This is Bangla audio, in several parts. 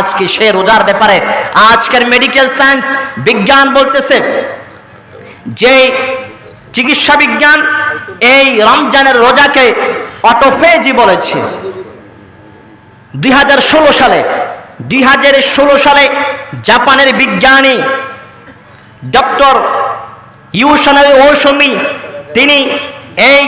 আজকে সে রোজার ব্যাপারে। আজকের মেডিকেল সায়েন্স বিজ্ঞান বলতেছে যে চিকিৎসা বিজ্ঞান এই রমজানের রোজাকে অটোফেজি বলেছে। দুই হাজার ষোলো সালে, দুই হাজার ষোলো সালে জাপানের বিজ্ঞানী ডক্টর ইউশনারি ওসমি তিনি এই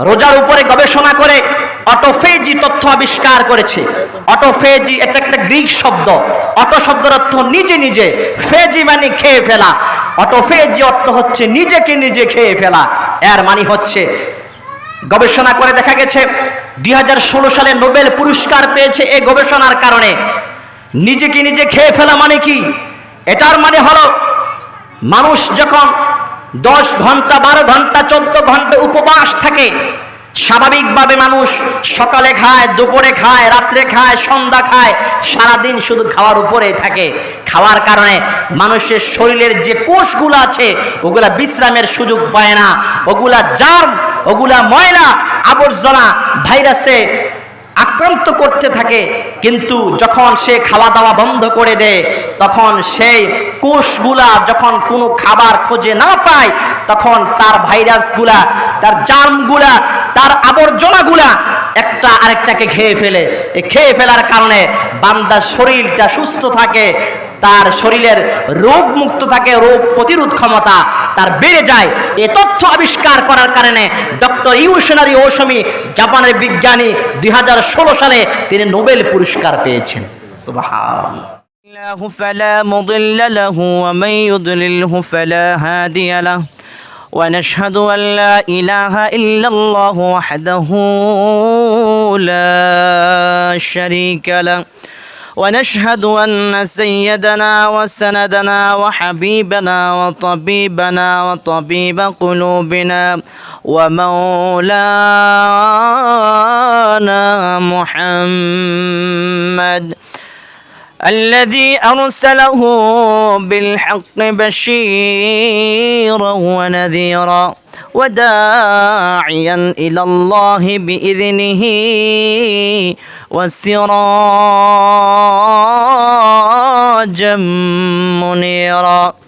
রোজার উপরে গবেষণা করে অটোফেজি তথ্য আবিষ্কার করেছে। অটোফেজি এটা একটা গ্রিক শব্দ। অটো শব্দের অর্থ নিজে নিজে, ফেজি মানে খেয়ে ফেলা। অটোফেজি অর্থ হচ্ছে নিজেকে নিজে খেয়ে ফেলা। এর মানে হচ্ছে, গবেষণা করে দেখা গেছে, দুই হাজার ষোলো সালে নোবেল পুরস্কার পেয়েছে এই গবেষণার কারণে। নিজেকে নিজে খেয়ে ফেলা মানে কি? এটার মানে হলো, মানুষ যখন দশ ঘণ্টা, বারো ঘণ্টা, চোদ্দ ঘণ্টা উপবাস থাকে। স্বাভাবিকভাবে মানুষ সকালে খায়, দুপুরে খায়, রাত্রে খায়, সন্ধ্যা খায়, সারাদিন শুধু খাওয়ার উপরেই থাকে। খাওয়ার কারণে মানুষের শরীরের যে কোষগুলো আছে, ওগুলা বিশ্রামের সুযোগ পায় না। ওগুলা জার্ম, ওগুলা ময়লা আবর্জনা ভাইরাসে আক্রান্ত করতে থাকে, কিন্তু যখন সে খাওয়া দাওয়া বন্ধ করে দেয়, তখন সেই কোষগুলা যখন কোনো খাবার খোঁজে না পায়, তখন তার ভাইরাসগুলা, তার জার্মগুলা, তার আবর্জনাগুলা একটা আরেকটাকে খেয়ে ফেলে। খেয়ে ফেলার কারণে বান্দার শরীরটা সুস্থ থাকে তার শরীরের রোগ মুক্ত থাকে, রোগ প্রতিরোধ ক্ষমতা তার বেড়ে যায়। এ তথ্য আবিষ্কার করার কারণে ডক্টর ইউশনারি ওসমি, জাপানের বিজ্ঞানী দুই সালে তিনি নোবেল পুরস্কার পেয়েছেন। ونشهد أن لا إله إلا الله وحده لا شريك له ونشهد أن سيدنا وسندنا وحبيبنا وطبيبنا وطبيب قلوبنا ومولانا محمد الذي أرسله بالحق بشيرا ونذيرا. وداعيا إلى الله بإذنه وسراجا منيرا.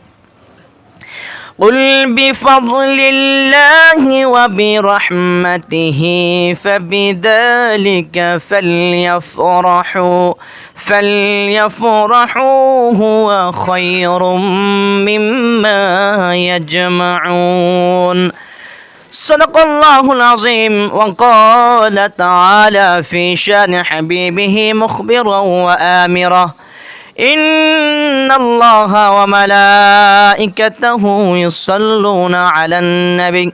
قل بفضل الله وبرحمته فبذلك فليفرحوا فليفرحوا هو خير مما يجمعون. صدق الله العظيم. وقال تعالى في شان حبيبه مخبرا وآمرا. إن الله وملائكته يصلون على النبي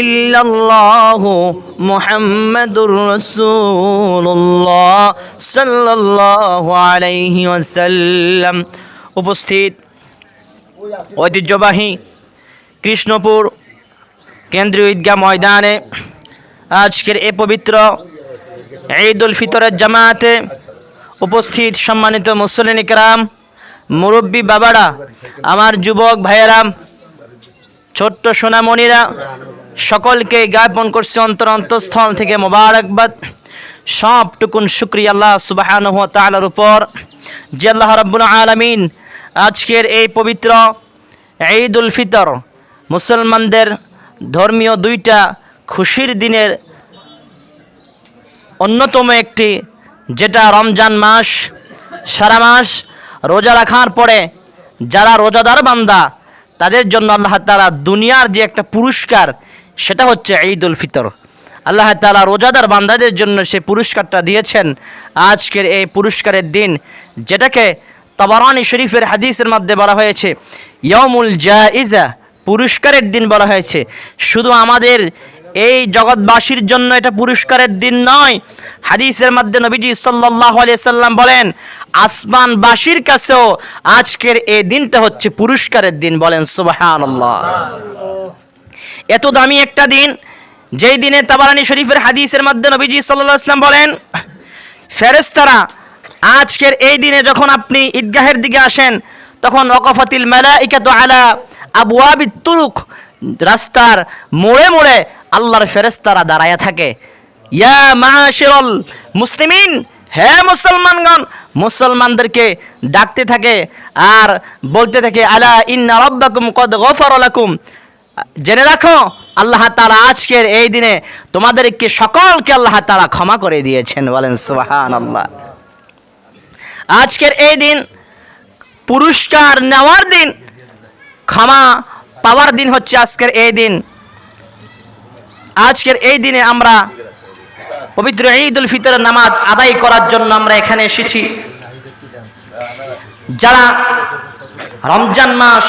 ইল্লাল্লাহু মুহাম্মাদুর রাসূলুল্লাহ সাল্লাল্লাহু আলাইহি ওয়াসাল্লাম। উপস্থিত ঐতিহ্যবাহী কৃষ্ণপুর কেন্দ্রীয় ঈদগাহ ময়দানে আজকের এ পবিত্র ঈদ উল ফিতরের জামাতে উপস্থিত সম্মানিত মুসলিন ইকরাম মুরব্বী বাবারা, আমার যুবক ভাইয়েরাম ছোট্ট সোনামণিরা সকলকে জ্ঞাপন করছে অন্তর অন্তঃস্থল থেকে মোবারকবাদ। সবটুকুন শুক্রিয়া আল্লাহ সুবাহান তালার উপর। যে আল্লাহ রব্বুল আলমিন, আজকের এই পবিত্র ঈদ ফিতর মুসলমানদের ধর্মীয় দুইটা খুশির দিনের অন্যতম একটি, যেটা রমজান মাস। সারা মাস রোজা রাখার পরে যারা রোজাদার বান্দা, তাদের জন্য আল্লাহ তালা দুনিয়ার যে একটা পুরস্কার সেটা হচ্ছে ঈদ উল ফিতর। আল্লাহ তালা রোজাদার বান্দাদের জন্য সে পুরস্কারটা দিয়েছেন। আজকের এই পুরস্কারের দিন, যেটাকে তবরানি শরীফের হাদিসের মধ্যে বলা হয়েছে ইয়মুল জা ইজা পুরস্কারের দিন বলা হয়েছে। শুধু আমাদের এই জগৎবাসীর জন্য এটা পুরস্কারের দিন নয়, হাদিসের মধ্যে নবীজি সাল্লাহ সাল্লাম বলেন, আসমানবাসীর কাছেও আজকের এই দিনটা হচ্ছে পুরস্কারের দিন বলেন সুবাহান এত দামি একটা দিন, যেই দিনে তাবারানি শরীফের হাদিসের মাধ্যমে নবীজি সাল্লাহ আসলাম বলেন ফেরেস্তারা আজকের এই দিনে যখন আপনি ঈদগাহের দিকে আসেন, তখন অকফাতিল মেলাইকাতু আলা আবু আবি তুরুক, রাস্তার মোড়ে মোড়ে আল্লাহর ফেরেস্তারা দাঁড়ায়া থাকে। ইয়া মাশিরল মুসলিমিন, হে মুসলমানগণ, মুসলমানদেরকে ডাকতে থাকে আর বলতে থাকে, আলা ইন্না রব্বাকুম কদ গফর লাকুম। জেনে রাখো, আল্লাহ তারা আজকের এই দিনে তোমাদেরকে সকলকে আল্লাহ তারা ক্ষমা করে দিয়েছেন, বলেন সুবাহান আল্লাহ আজকের এই দিন পুরস্কার নেওয়ার দিন, ক্ষমা পাওয়ার দিন হচ্ছে আজকের এই দিন। আজকের এই দিনে আমরা পবিত্র ঈদ উল ফিতরের নামাজ আদায় করার জন্য আমরা এখানে এসেছি। যারা রমজান মাস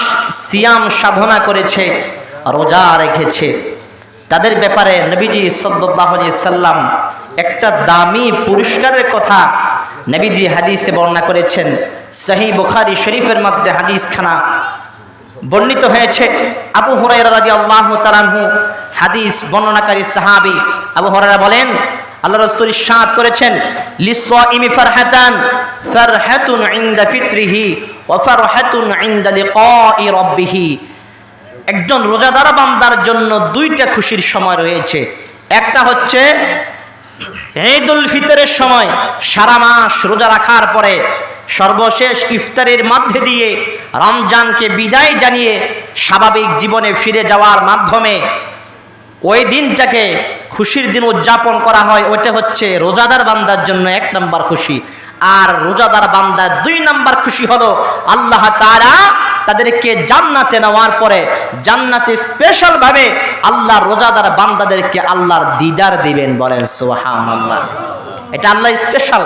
সিয়াম সাধনা করেছে রোজা রেখেছে। তাদের ব্যাপারে নবীজি সাল্লাহ সাল্লাম একটা দামি পুরস্কারের কথা নবীজি হাদিসে বর্ণনা করেছেন। সাহি বুখারি শরীফের মধ্যে হাদিসখানা বর্ণিত হয়েছে। আবু হুরাইরা রাজি আল্লাহ তালানহু হাদিস বর্ণনাকারী সাহাবি আবু হুরাইরা বলেন আল্লাহ রসুল সাদ করেছেন, লিসসাইমি ফারহাতান ফারহাতুন ইনদা ফিত্রিহি ওয়া ফারহাতুন ইনদা লিকাই রাব্বিহি। একজন রোজাদার বান্দার জন্য দুইটা খুশির সময় রয়েছে। একটা হচ্ছে ঈদুল ফিতরের সময় সারা মাস রোজা রাখার পরে সর্বশেষ ইফতারের মধ্যে দিয়ে রমজানকে বিদায় জানিয়ে স্বাভাবিক জীবনে ফিরে যাওয়ার মাধ্যমে ওই দিনটাকে খুশির দিন উদযাপন করা হয়। ওইটা হচ্ছে রোজাদার বান্দার জন্য এক নম্বর খুশি। আর রোজাদার বান্দার দুই নম্বর খুশি হলো। আল্লাহ তারা তাদেরকে জান্নাতে নেওয়ার পরে জান্নাতে স্পেশাল ভাবে আল্লাহ রোজাদার বান্দাদেরকে আল্লাহর দিদার দিবেন বলেন সোহান আল্লাহ এটা আল্লাহ স্পেশাল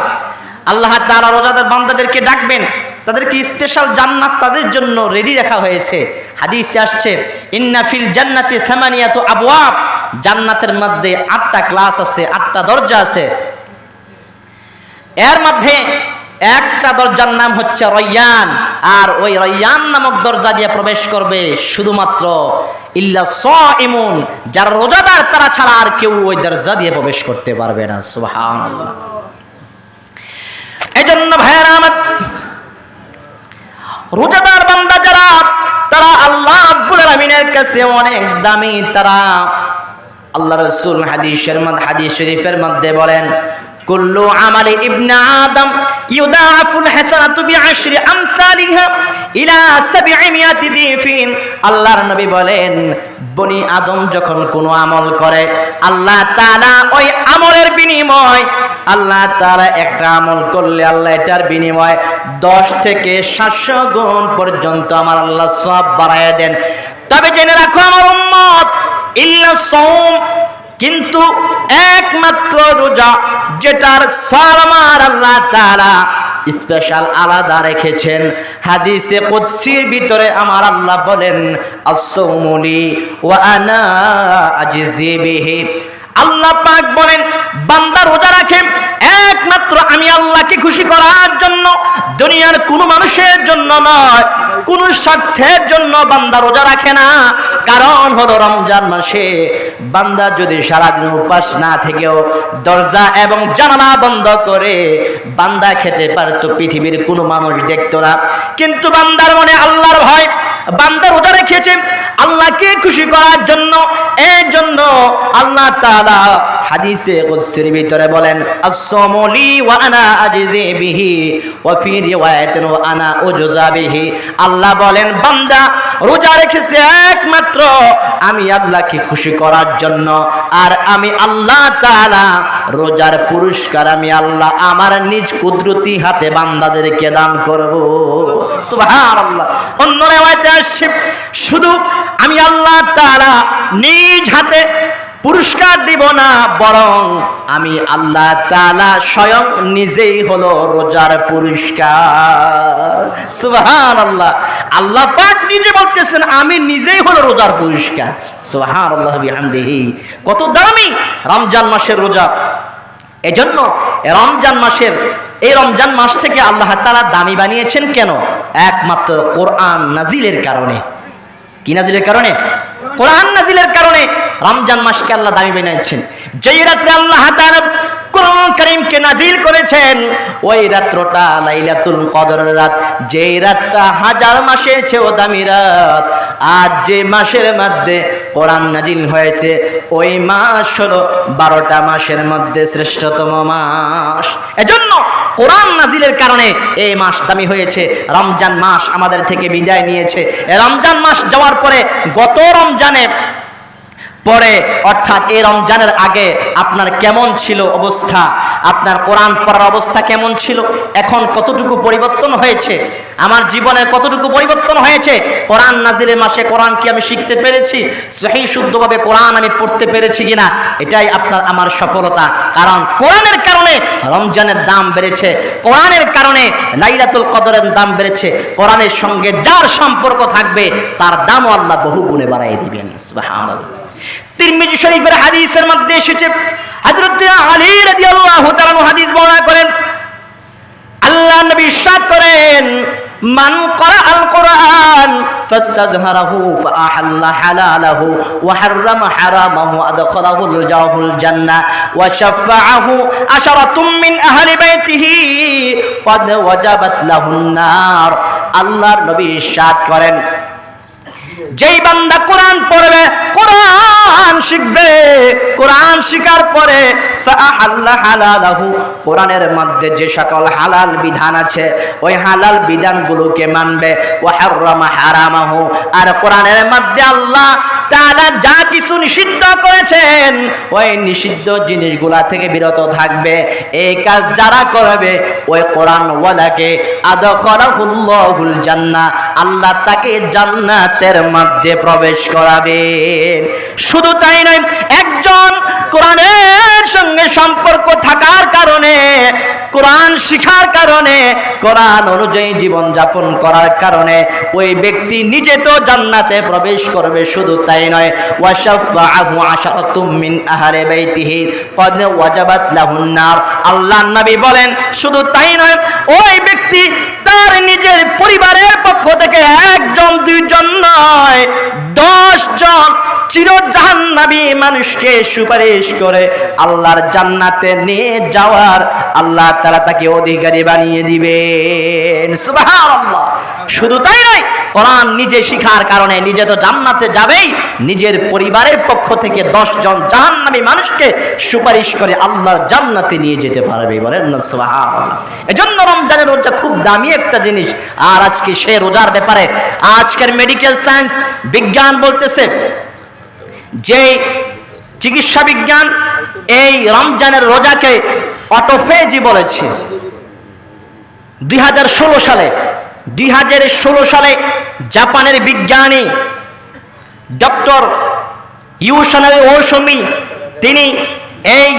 আল্লাহ তারা রোজাদার বান্দাদেরকে ডাকবেন। তাদেরকে স্পেশাল জান্নাত তাদের জন্য রেডি রাখা হয়েছে। হাদিসে আসছে ইন্নাফিল জান্নাতে সামানিয়াত আবওয়াব। জান্নাতের মধ্যে আটটা ক্লাস আছে, আটটা দরজা আছে। এর মধ্যে একটা দরজার নাম হচ্ছে রയ്যান আর ওই রയ്যান নামক দরজা দিয়ে প্রবেশ করবে শুধুমাত্র ইল্লা স ইমুন যারা রোজাদার তারা ছাড়া আর কেউ ওই দরজা দিয়ে প্রবেশ করতে পারবে না, সুবহানাল্লাহ। এই জন্য ভাইয়েরা আমার, রোজাদার বান্দা যারা, তারা আল্লাহ আব্বুল আলমিনের কাছে অনেক দামি, তারা আল্লাহ রসুল মধ্যে, হাদিস শরীফের মধ্যে বলেন কুল্লু আমালি ইবনা আদম ইউদাফুল হাসানাতু বিআশরি আমসালিহা ইলা সাবঈমিয়াতি দিফিন। আল্লাহর নবী বলেন, বনি আদম যখন কোনো আমল করে, আল্লাহ তাআলা ওই আমলের বিনিময়, আল্লাহ তাআলা একটা আমল করলে আল্লাহ এটার বিনিময় দশ থেকে সাতশো গুণ পর্যন্ত আমার আল্লাহ সব বাড়ায় দেন। তবে জেনে রাখো আমার উম্মত, ইল্লা সৌম কিন্তু একমাত্র রোজা যেটার সব আমার আল্লাহ তারা স্পেশাল আলাদা রেখেছেন। হাদিসে কুদসির ভিতরে আমার আল্লাহ বলেন আসৌমুলি ওয়া আনা আজিজি বিহি। আল্লাহ পাক বলেন, বান্দা রোজা রাখে, একমাত্র আমি আল্লাহকে খুশি করার জন্য, দুনিয়ার কোনো মানুষের জন্য নয়, কোন স্বার্থের জন্য বান্দা রোজা রাখে না। কারণ হলো রমজান মাসে বান্দা যদি সারাদিন উপাস না থেকেও দরজা এবং জানালা বন্ধ করে বান্দা খেতে পারতো পৃথিবীর কোনো মানুষ দেখতো না। কিন্তু বান্দার মনে আল্লাহর ভয়। বান্দা রোজা রেখেছে, আল্লাহকে খুশি করার জন্য এই জন্য আল্লাহ তাআলা হাদিসে কুদসির ভিতরে বলেন আস-সামলি ওয়া আনা আজজি বিহি ওয়া ফি রিওয়ায়াতিন ওয়া আনা বিহি। আল্লাহ বলেন, বান্দা রোজা রেখেছে একমাত্র, আমি আল্লাহকে খুশি করার জন্য। আর আমি আল্লাহ তাআলা রোজার পুরস্কার আমি আল্লাহ আমার নিজ কুদরতি হাতে বান্দাদেরকে দান করব। শুধু আমি আল্লাহ তাআলা নিজ হাতে পুরস্কার দিব না, বরং আমি আল্লাহ তাআলা স্বয়ং নিজেই হলো রোজার পুরস্কার। সুবহানাল্লাহ। আল্লাহ আল্লাহ পাক নিজে বলতেছেন, আমি নিজেই হলো রোজার পুরস্কার। সুবহানাল্লাহ বিহামদিহি। কত দামি রমজান মাসের রোজা। এজন্য রমজান মাসের এই রমজান মাস থেকে আল্লাহ তালা দামি বানিয়েছেন কেন? একমাত্র কোরআন নাজিলের কারণে। কি নাজিলের কারণে? কোরআন নাজিলের কারণে রমজান মাসকে আল্লাহ দামি বানিয়েছেন। যেই রাত্রে আল্লাহ তাআলা ওই রাত্রটা লাইলাতুল কদরের রাত। রাতটা হাজার দামি রাত। যে মাসের মধ্যে নাজিল হয়েছে, ওই মাস হলো বারোটা মাসের মধ্যে শ্রেষ্ঠতম মাস। এজন্য কোরআন নাজিলের কারণে এই মাস দামি হয়েছে। রমজান মাস আমাদের থেকে বিদায় নিয়েছে। রমজান মাস যাওয়ার পরে গত রমজানে পরে, অর্থাৎ এই রমজানের আগে আপনার কেমন ছিল অবস্থা? আপনার কোরআন পড়ার অবস্থা কেমন ছিল? এখন কতটুকু পরিবর্তন হয়েছে? আমার জীবনে কতটুকু পরিবর্তন হয়েছে? কোরআন নাজিরের মাসে কোরআন কি আমি শিখতে পেরেছি? সেই শুদ্ধভাবে কোরআন আমি পড়তে পেরেছি কিনা? এটাই আপনার আমার সফলতা। কারণ কোরআনের কারণে রমজানের দাম বেড়েছে। কোরআনের কারণে লাইলাতুল কদরের দাম বেড়েছে। কোরআনের সঙ্গে যার সম্পর্ক থাকবে, তার দামও আল্লাহ বহু গুণে বাড়াই দিবেন। তিরমিজি শরীফের হাদিসের মধ্যে এসেছে আলী হাদিস বর্ণনা করেন নবী করেন, মান করা আল কোরআন, ফাস্তাজহারাহু ফাআহাল্লা হালালাহু ওয়া হারামাহু আদখালাহুল জাহুল জান্নাহ ওয়া শাফাআহু আশারাতুম মিন আহলি বাইতিহি ওয়াজাবাত লাহুন নার। আল্লাহর নবী করেন, যেই বান্দা কোরআন পড়বে, কোরআন শিখবে। কোরআন শিকার পরে কোরআনের মধ্যে যে সকল হালাল বিধান আছে, ওই হালাল বিধানগুলোকে মানবে। ওয়া হাররামা হারামাহু, আর কোরআনের মধ্যে আল্লাহ তাআলা যা কিছু নিষিদ্ধ করেছেন, ওই নিষিদ্ধ জিনিসগুলা থেকে বিরত থাকবে। এই কাজ যারা করবে, ওই কোরআন ওয়ালাকে আদখলাহুল্লাহুল জান্নাহ, আল্লাহ তাকে জান্নাতের মধ্যে প্রবেশ করাবেন। শুধু তাই নয়, একজন কোরআনের সঙ্গে সম্পর্ক থাকার কারণে, কোরআন শিখার কারণে, কোরআন অনুযায়ী জীবন যাপন করার কারণে ওই ব্যক্তি নিজে তো জান্নাতে প্রবেশ করবে, শুধু তাই নয়, ওয়াশাফাআহু আশারাতুম মিন আহলি বাইতিহি ক্বাদ ওয়াজাবাত লাহুন নার। আল্লাহর নবী বলেন, শুধু তাই নয়, ওই ব্যক্তি তার নিজের পরিবারের পক্ষ থেকে একজন, দুইজন নয় দশ জন চির মানুষকে সুপারিশ করে আল্লাহর জান্নাতে নিয়ে যাওয়ার আল্লাহ তারা তাকে অধিকারী বানিয়ে দিবেন। সুবহানাল্লাহ। শুধু তাই নয় কোরআন নিজে শিখার কারণে নিজে তো জান্নাতে যাবেই, নিজের পরিবারের পক্ষ থেকে দশ জন জাহান্নামী মানুষকে সুপারিশ করে আল্লাহর জান্নাতে নিয়ে যেতে পারবে বলেন এজন্য রমজানের রোজা খুব দামি একটা জিনিস। আর আজকে সে রোজার ব্যাপারে আজকের মেডিকেল সায়েন্স বিজ্ঞান বলতেছে, যে চিকিৎসা বিজ্ঞান এই রমজানের রোজাকে অটোফেজি বলেছে। দুই হাজার ষোলো সালে দুই হাজার ষোলো সালে জাপানের বিজ্ঞানী ডক্টর ইউশনারি ওসমি তিনি এই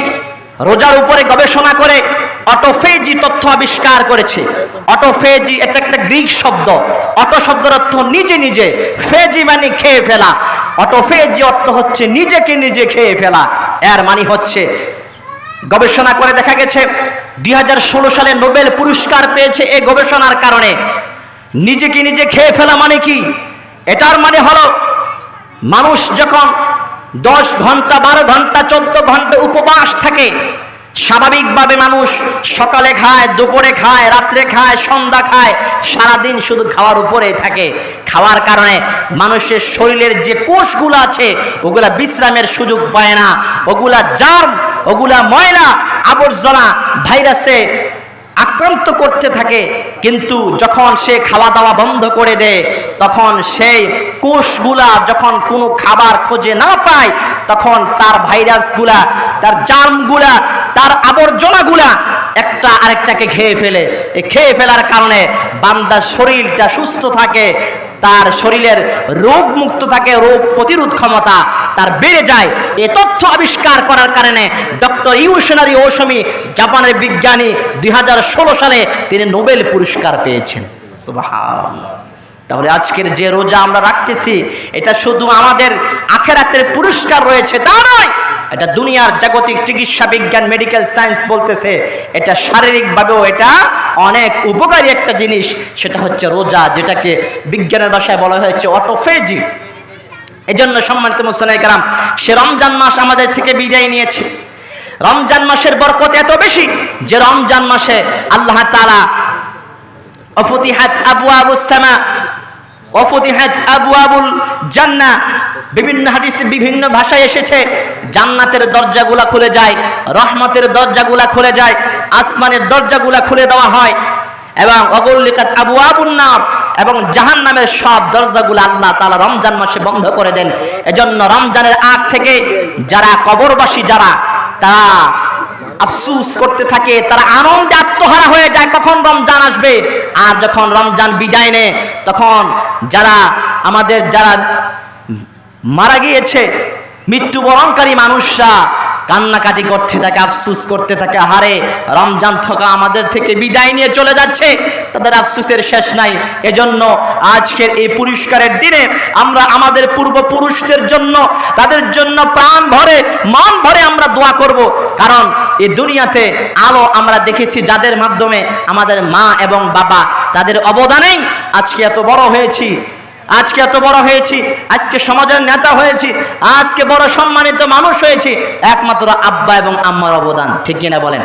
রোজার উপরে গবেষণা করে অটোফেজি তথ্য আবিষ্কার করেছে। অটোফেজি এটা একটা গ্রিক শব্দ। অটো শব্দের অর্থ নিজে নিজে, ফেজি মানে খেয়ে ফেলা। অটোফেজি অর্থ হচ্ছে নিজেকে নিজে খেয়ে ফেলা। এর মানে হচ্ছে, গবেষণা করে দেখা গেছে, দুই হাজার ষোলো সালে নোবেল পুরস্কার পেয়েছে এই গবেষণার কারণে। নিজেকে নিজে খেয়ে ফেলা মানে কি? এটার মানে হলো, মানুষ যখন দশ ঘণ্টা, বারো ঘণ্টা, চোদ্দ ঘণ্টা উপবাস থাকে, স্বাভাবিকভাবে মানুষ সকালে খায়, দুপুরে খায়, রাত্রে খায়, সন্ধ্যা খায়, সারাদিন শুধু খাওয়ার উপরেই থাকে। খাওয়ার কারণে মানুষের শরীরের যে কোষগুলো আছে, ওগুলা বিশ্রামের সুযোগ পায় না। ওগুলা জার্ম, ওগুলা ময়লা আবর্জনা ভাইরাসে আক্রান্ত করতে থাকে, কিন্তু যখন সে খাওয়া দাওয়া বন্ধ করে দেয়, তখন সেই কোষগুলা যখন কোনো খাবার খোঁজে না পায়, তখন তার ভাইরাসগুলা, তার জার্মগুলা, তার আবর্জনাগুলা একটা আরেকটাকে খেয়ে ফেলে। খেয়ে ফেলার কারণে বান্দার শরীরটা সুস্থ থাকে তার শরীরের রোগ মুক্ত থাকে, রোগ প্রতিরোধ ক্ষমতা তার বেড়ে যায় এ তথ্য আবিষ্কার করার কারণে ডক্টর ইউশনারি ওসমি, জাপানের বিজ্ঞানী, দুই হাজার ষোলো সালে তিনি নোবেল পুরস্কার পেয়েছেন। তাহলে আজকের যে রোজা আমরা রাখতেছি, এটা শুধু আমাদের আখেরাতের পুরস্কার রয়েছে তা নয় এটা দুনিয়ার জাগতিক চিকিৎসা বিজ্ঞান মেডিকেল সায়েন্স বলতেছে, এটা শারীরিকভাবেও এটা অনেক উপকারী একটা জিনিস, সেটা হচ্ছে রোজা, যেটাকে বিজ্ঞানের ভাষায় বলা হয়েছে অটোফেজি এজন্য সম্মানিত মুসলাম কারাম সে রমজান মাস আমাদের থেকে বিদায় নিয়েছে। রমজান মাসের বরকত এত বেশি যে রমজান মাসে আল্লাহ তাআলা, অফতিহাত আবু আবু সামা, অফতিহাত আবু আবুল জান্না বিভিন্ন হাদিসে বিভিন্ন ভাষায় এসেছে, জান্নাতের দরজাগুলা খুলে যায়, রহমতের দরজাগুলা খুলে যায়, আসমানের দরজাগুলা খুলে দেওয়া হয়, এবং অগল্লিকাত আবু আবুন নাম এবং জাহান নামের সব দরজাগুলো আল্লাহ তালা রমজান মাসে বন্ধ করে দেন। এজন্য রমজানের আগ থেকে যারা কবরবাসী, যারা তারা আফসুস করতে থাকে, তারা আনন্দে আত্মহারা হয়ে যায়, কখন রমজান আসবে? আর যখন রমজান বিদায় নেয়, তখন যারা আমাদের যারা মারা গিয়েছে। মৃত্যুবরণকারী মানুষরা কান্নাকাটি করতে থাকে, আফসুস করতে থাকে, হারে রমজান থকা আমাদের থেকে বিদায় নিয়ে চলে যাচ্ছে। তাদের আফসুসের শেষ নাই। এজন্য আজকের এই পুরস্কারের দিনে আমরা আমাদের পূর্বপুরুষদের জন্য, তাদের জন্য প্রাণ ভরে, মন ভরে আমরা দোয়া করব। কারণ এই দুনিয়াতে আলো আমরা দেখেছি যাদের মাধ্যমে আমাদের মা এবং বাবা তাদের অবদানেই আজকে এত বড় হয়েছি। আজকে এত বড় হয়েছি, আজকে সমাজের নেতা হয়েছি, আজকে বড় সম্মানিত মানুষ হয়েছি, একমাত্র আব্বা এবং আম্মার অবদান, ঠিক কিনা বলেন?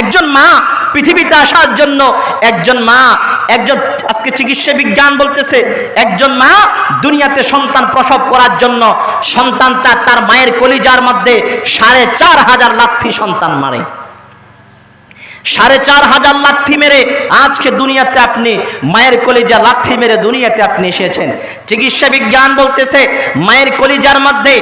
একজন মা পৃথিবীতে আসার জন্য, একজন মা, একজন আজকে চিকিৎসা বিজ্ঞান বলতেছে, একজন মা দুনিয়াতে সন্তান প্রসব করার জন্য, সন্তানটা তার মায়ের কলিজার মধ্যে সাড়ে চার হাজার লাথি সন্তান মারে। সাড়ে চার হাজার লাথি মেরে আজকে দুনিয়াতে আপনি, মায়ের কলিজা লাথি মেরে দুনিয়াতে আপনি এসেছেন। চিকিৎসা বিজ্ঞান বলতেছে, মায়ের কলিজার মধ্যে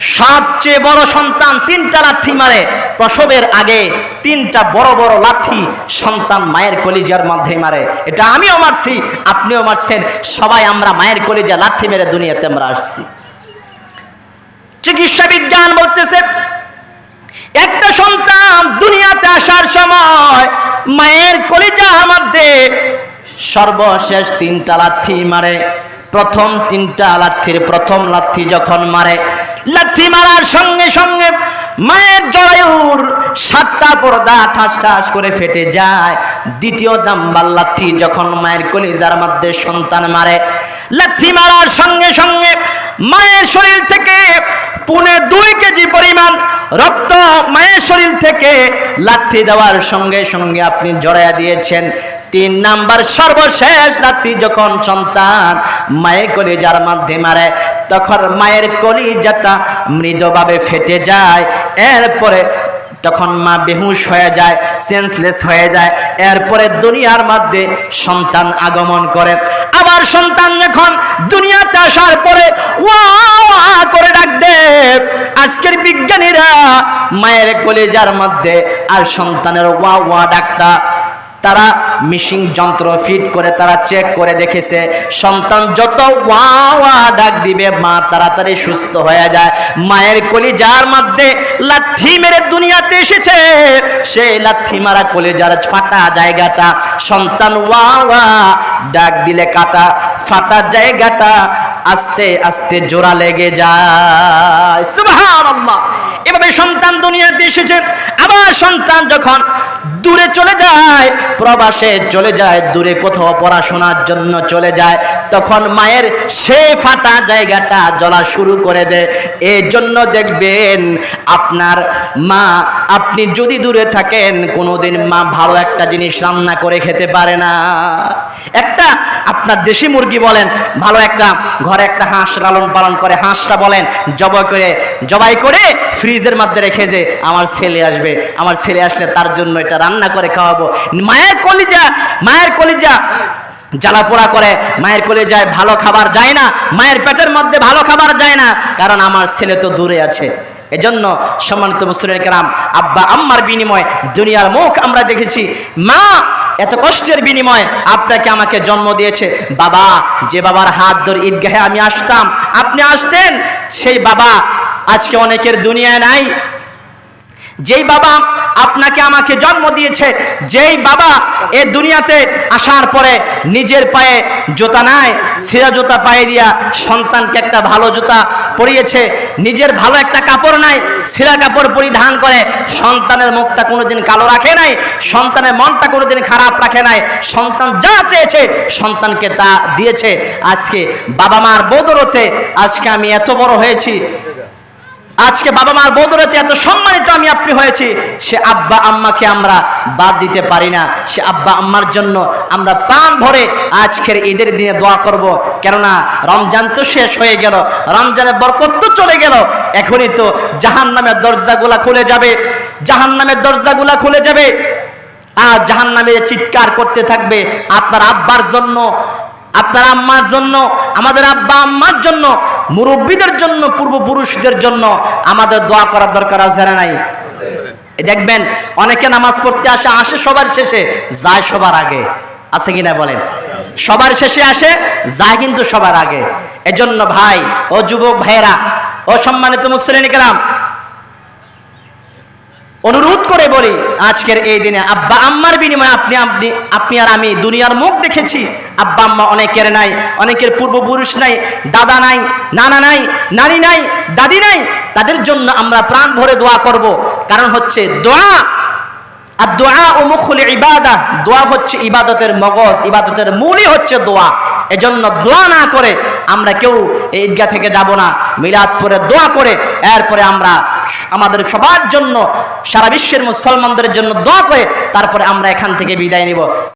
সবচেয়ে বড় সন্তান তিনটা লাথি মারে। প্রসবের আগে তিনটা বড় বড় লাথি সন্তান মায়ের কলিজার মধ্যে মারে। এটা আমিও মারছি, আপনিও মারছেন। সবাই আমরা মায়ের কলিজা লাথি মেরে দুনিয়াতে আমরা আসছি। চিকিৎসা বিজ্ঞান বলতেছে একটা সন্তান দুনিয়াতে আসার সময় মায়ের কলিজার মধ্যে সর্বশেষ তিনটা লাথি মারে। প্রথম তিনটা লাথির প্রথম লাথি যখন মারে, লাথি মারার সঙ্গে সঙ্গে মায়ের জরায়ুর সাতটা পর্দা ঠাস ঠাস করে ফেটে যায়। দ্বিতীয় দাম্বার লাথি যখন মায়ের কলিজার মধ্যে সন্তান মারে, লাথি মারার সঙ্গে সঙ্গে মায়ের শরীর থেকে পুনে দুই কেজি পরিমাণ রক্ত মায়ের শরীর থেকে লাথি দেওয়ার সঙ্গে সঙ্গে আপনি জড়াইয়া দিয়েছেন। তিন নাম্বার সর্বশেষ লাথি যখন সন্তান মায়ের কলি যার মাধ্যমে মারে, তখন মায়ের কলি কলিজাটা মৃদভাবে ফেটে যায়। এরপরে তখন মা বেহুশ হয়ে যায় সেন্সলেস হয়ে যায়, এরপরে দুনিয়ার মধ্যে সন্তান আগমন করে। আবার সন্তান যখন দুনিয়াতে আসার পরে ওয়া ওয়া করে ডাক দে আজকের বিজ্ঞানীরা মায়ের কলেজার মধ্যে আর সন্তানের ওয়া ওয়া ডাকটা তারা মিশিং যন্ত্র ফিট করে, তারা চেক করে দেখেছে, সন্তান যত ওয়া ওয়া ডাক দিবে, মা তাড়াতাড়ি সুস্থ হয়ে যায়। মায়ের কলিজার মধ্যে লাথি মেরে দুনিয়াতে এসেছে। সেই লাথি মারা কলিজার ফাটা জায়গাটা, সন্তান ওয়া ওয়া ডাক দিলে কাটা, ফাটা জায়গাটা আস্তে আস্তে জোড়া লেগে যায়। সুবহানাল্লাহ। এভাবে সন্তান দুনিয়াতে এসেছে। আবার সন্তান যখন দূরে চলে যায়, প্রবাসে চলে যায়, দূরে কোথাও পড়াশোনার জন্য চলে যায়, তখন মায়ের সে ফাটা জায়গাটা জ্বলা শুরু করে দেয়। এই জন্য দেখবেন আপনার মা, আপনি যদি দূরে থাকেন, কোনোদিন মা ভালো একটা জিনিস রান্না করে খেতে পারে না। একটা আপনার দেশি মুরগি বলেন, ভালো একটা ঘরে একটা হাঁস লালন পালন করে, হাঁসটা বলেন, জবাই করে জবাই করে ফ্রিজের মধ্যে রেখে যে, আমার ছেলে আসবে, আমার ছেলে আসলে তার জন্য এটা করে খাওয়াবো। মায়ের কলিজা মায়ের কলিজা জ্বালা পোড়া করে, মায়ের কোলে যায় ভালো খাবার যায় না, মায়ের পেটের মধ্যে ভালো খাবার যায় না, কারণ আমার ছেলে তো দূরে আছে। এজন্য সম্মানিত মুসলিম কেরাম, আব্বা আম্মার বিনিময় দুনিয়ার মুখ আমরা দেখেছি, মা এত কষ্টের বিনিময় আপনাকে আমাকে জন্ম দিয়েছে। বাবা, যে বাবার হাত ধরে ঈদগাহে আমি আসতাম, আপনি আসতেন, সেই বাবা আজকে অনেকের দুনিয়ায় নাই যেই বাবা আপনাকে আমাকে জন্ম দিয়েছে, যেই বাবা এ দুনিয়াতে আসার পরে নিজের পায়ে জুতা নাই, সিরা জুতা পায়ে দিয়া সন্তানকে একটা ভালো জুতা পরিয়েছে, নিজের ভালো একটা কাপড় নাই, সিরা কাপড় পরিধান করে সন্তানের মুখটা কোনোদিন কালো রাখে নাই, সন্তানের মনটা কোনোদিন খারাপ রাখে নাই, সন্তান যা চেয়েছে সন্তানকে তা দিয়েছে। আজকে বাবা মার বদরতে আজকে আমি এত বড় হয়েছি আজকে বাবা মার বদরতে এত সম্মানিত আমি আপনি হয়েছি। সে আব্বা আম্মাকে আমরা বাদ দিতে পারি না। সে আব্বা আম্মার জন্য আমরা প্রাণ ভরে আজকের ঈদের দিনে দোয়া করব। কেননা রমজান তো শেষ হয়ে গেল, রমজানের বরকত তো চলে গেল। এখনই তো জাহান নামের দরজাগুলা খুলে যাবে। জাহান নামের দরজাগুলা খুলে যাবে। আর জাহান নামে চিৎকার করতে থাকবে আপনার আব্বার জন্য, আপনার আম্মার জন্য, আমাদের আব্বা আম্মার জন্য। মুরব্বীদের জন্য, পূর্বপুরুষদের জন্য আমাদের দোয়া করার দরকার আছে না নাই? দেখবেন, অনেকে নামাজ পড়তে আসে আসে সবার শেষে, যায় সবার আগে। আছে কিনা বলেন? সবার শেষে আসে, যায় কিন্তু সবার আগে। এজন্য ভাই, ও যুবক ভাইয়েরা, ও সম্মানিত মুসলিম কেরাম অনুরোধ করে বলি, আজকের এই দিনে আব্বা আম্মার বিনিময়ে আপনি আপনি আপনি আর আমি দুনিয়ার মুখ দেখেছি। আব্বা আম্মা অনেকের নাই, অনেকের পূর্বপুরুষ নাই, দাদা নাই, নানা নাই, নানি নাই, দাদি নাই। তাদের জন্য আমরা প্রাণ ভরে দোয়া করব। কারণ হচ্ছে দোয়া, আর দোয়া ও মুখুল ইবাদা। দোয়া হচ্ছে ইবাদতের মগজ, ইবাদতের মূলই হচ্ছে দোয়া। এজন্য দোয়া না করে আমরা কেউ এই ঈদগাহ থেকে যাব না মিলাদ পরে দোয়া করে, এরপরে আমরা আমাদের সবার জন্য, সারা বিশ্বের মুসলমানদের জন্য দোয়া করে, তারপরে আমরা এখান থেকে বিদায় নিব।